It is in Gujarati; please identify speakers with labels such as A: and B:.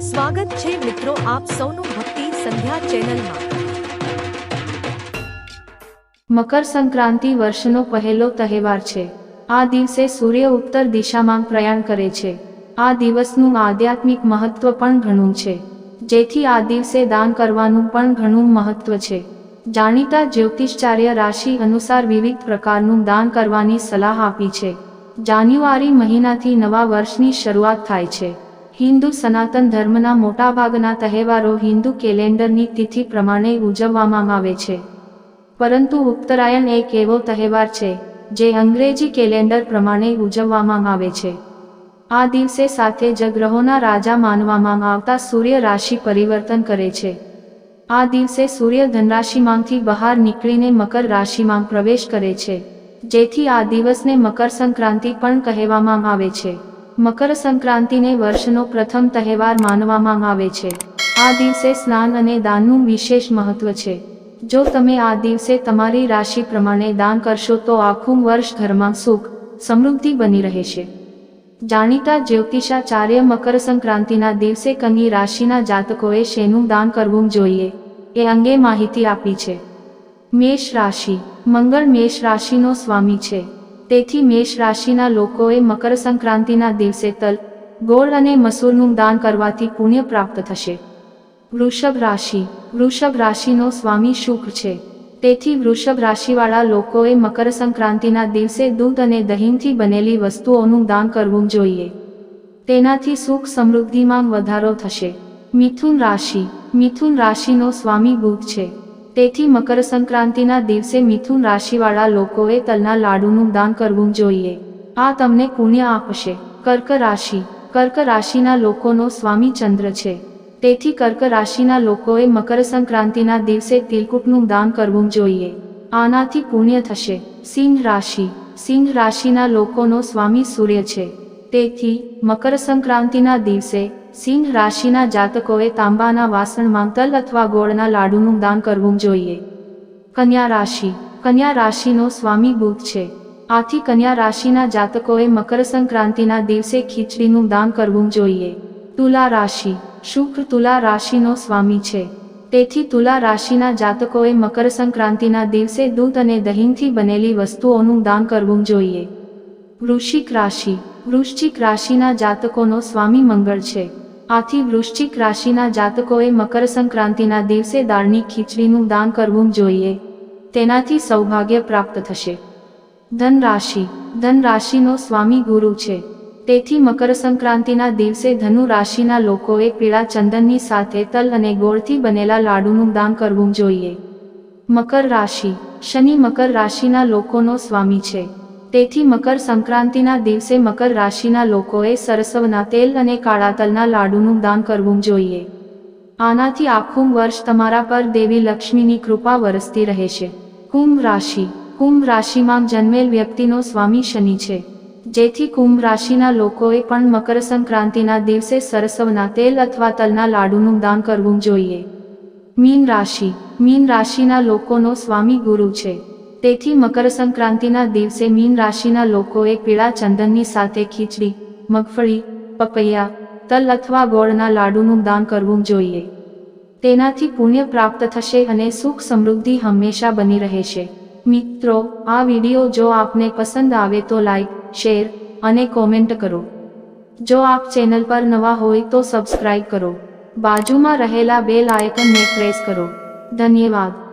A: સ્વાગત છે મિત્રો આપ સૌનું ભક્તિ સંધ્યા ચેનલમાં.
B: મકર સંક્રાંતિ વર્ષનો પહેલો તહેવાર છે. આ દિવસે સૂર્ય ઉત્તર દિશામાં પ્રયાણ કરે છે. આ દિવસનું આધ્યાત્મિક મહત્વ પણ ઘણું છે. જેથી આ દિવસે દાન કરવાનું પણ ઘણું મહત્વ છે. જાણીતા જ્યોતિષચાર્ય રાશિ અનુસાર વિવિધ પ્રકારનું દાન કરવાની સલાહ આપી છે. જાન્યુઆરી મહિનાથી નવા વર્ષની શરૂઆત થાય છે. હિન્દુ સનાતન ધર્મના મોટાભાગના તહેવારો હિન્દુ કેલેન્ડરની તિથિ પ્રમાણે ઉજવવામાં આવે છે. પરંતુ ઉત્તરાયણ એક એવો તહેવાર છે, જે અંગ્રેજી કેલેન્ડર પ્રમાણે ઉજવવામાં આવે છે. આ દિવસે સાથે જ ગ્રહોના રાજા માનવામાં આવતા સૂર્ય રાશિ પરિવર્તન કરે છે. આ દિવસે સૂર્ય ધનરાશિમાંથી બહાર નીકળીને મકર રાશિમાં પ્રવેશ કરે છે, જેથી આ દિવસને મકર સંક્રાંતિ પણ કહેવામાં આવે છે. મકર સંક્રાંતિને વર્ષનો પ્રથમ તહેવાર માનવામાં આવે છે. આ દિવસે સ્નાન અને દાનનું વિશેષ મહત્વ છે. જો તમે આ દિવસે તમારી રાશિ પ્રમાણે દાન કરશો તો આખું વર્ષ ઘરમાં સુખ, સમૃદ્ધિ બની રહેશે. જાણીતા જ્યોતિષાચાર્ય મકર સંક્રાંતિના દિવસે કન્યા રાશિના જાતકોએ શેનું દાન કરવું જોઈએ, એ અંગે માહિતી આપી છે. મેષ રાશિ. મંગળ મેષ રાશિનો સ્વામી છે. તેથી મેષ રાશિના લોકોએ મકર સંક્રાંતિના દિવસે તલ, ગોળ અને મસૂરનું દાન કરવાથી પુણ્ય પ્રાપ્ત થશે. વૃષભ રાશિ. વૃષભ રાશિનો સ્વામી શુક્ર છે. તેથી વૃષભ રાશિવાળા લોકોએ મકર સંક્રાંતિના દિવસે દૂધ અને દહીંથી બનેલી વસ્તુઓનું દાન કરવું જોઈએ. તેનાથી સુખ સમૃદ્ધિમાં વધારો થશે. મિથુન રાશિ. મિથુન રાશિનો સ્વામી બુધ છે. તેથી મકર સંક્રાંતિના દિવસે મિથુન રાશિવાળા લોકોએ તલના લાડુનું દાન કરવું જોઈએ. આ તમને પુણ્ય આપશે. કર્ક રાશિ. કર્ક રાશિના લોકોનો સ્વામી ચંદ્ર છે. તેથી કર્ક રાશિના લોકોએ મકર સંક્રાંતિના દિવસે તિલકુટનું દાન કરવું જોઈએ. આનાથી પુણ્ય થશે. સિંહ રાશિ. સિંહ રાશિના લોકોનો સ્વામી સૂર્ય છે. તેથી મકર સંક્રાંતિના દિવસે, સિંહ રાશિના જાતકોએ તાંબાના વાસણમાં તલ અથવા ગોળના લાડુનું દાન કરવું જોઈએ. કન્યા રાશિ. કન્યા રાશિનો સ્વામી બુધ છે. આથી કન્યા રાશિના જાતકોએ મકર સંક્રાંતિના દિવસે ખીચડીનું દાન કરવું જોઈએ. તુલા રાશિ. શુક્ર તુલા રાશિનો સ્વામી છે. તેથી તુલા રાશિના જાતકોએ મકર સંક્રાંતિના દિવસે દૂધ અને દહીંથી બનેલી વસ્તુઓનું દાન કરવું જોઈએ. વૃશ્ચિક રાશિ. વૃશ્ચિક રાશિના જાતકોનો સ્વામી મંગળ છે. આથી વૃશ્ચિક રાશિના જાતકોએ મકર સંક્રાંતિના દિવસે દાળની ખીચડીનું દાન કરવું જોઈએ. તેનાથી સૌભાગ્ય પ્રાપ્ત થશે. ધન રાશિ. ધન રાશિનો સ્વામી ગુરુ છે. તેથી મકર સંક્રાંતિના દિવસે ધનુ રાશિના લોકોએ પીળા ચંદનની સાથે તલ અને ગોળથી બનેલા લાડુનું દાન કરવું જોઈએ. મકર રાશિ. શનિ મકર રાશિના લોકોનો સ્વામી છે. તેથી મકર સંક્રાંતિના દિવસે મકર રાશિના લોકોએ સરસવના તેલ અને કાળા તલના લાડુનું દાન કરવું જોઈએ. આનાથી આખું વર્ષ તમારા પર દેવી લક્ષ્મીની કૃપા વરસતી રહેશે. કુંભ રાશિ. કુંભ રાશિમાં જન્મેલ વ્યક્તિનો સ્વામી શનિ છે. જેથી કુંભ રાશિના લોકોએ પણ મકર સંક્રાંતિના દિવસે સરસવના તેલ અથવા તલના લાડુનું દાન કરવું જોઈએ. મીન રાશિ. મીન રાશિના લોકોનો સ્વામી ગુરુ છે. તેથી મકર સંક્રાંતિના દિવસે મીન રાશિના લોકોએ પીળા ચંદનની સાથે ખીચડી, મગફળી, પપૈયા, તલ અથવા ગોળના લાડુનું દાન કરવું જોઈએ. તેનાથી પુણ્ય પ્રાપ્ત થશે અને સુખ સમૃદ્ધિ હંમેશા બની રહેશે. મિત્રો, આ વિડિયો જો આપને પસંદ આવે તો લાઈક, શેર અને કોમેન્ટ કરો. જો આપ ચેનલ પર નવા હોય તો સબસ્ક્રાઇબ કરો. બાજુમાં રહેલા બેલ આઇકનને પ્રેસ કરો. ધન્યવાદ.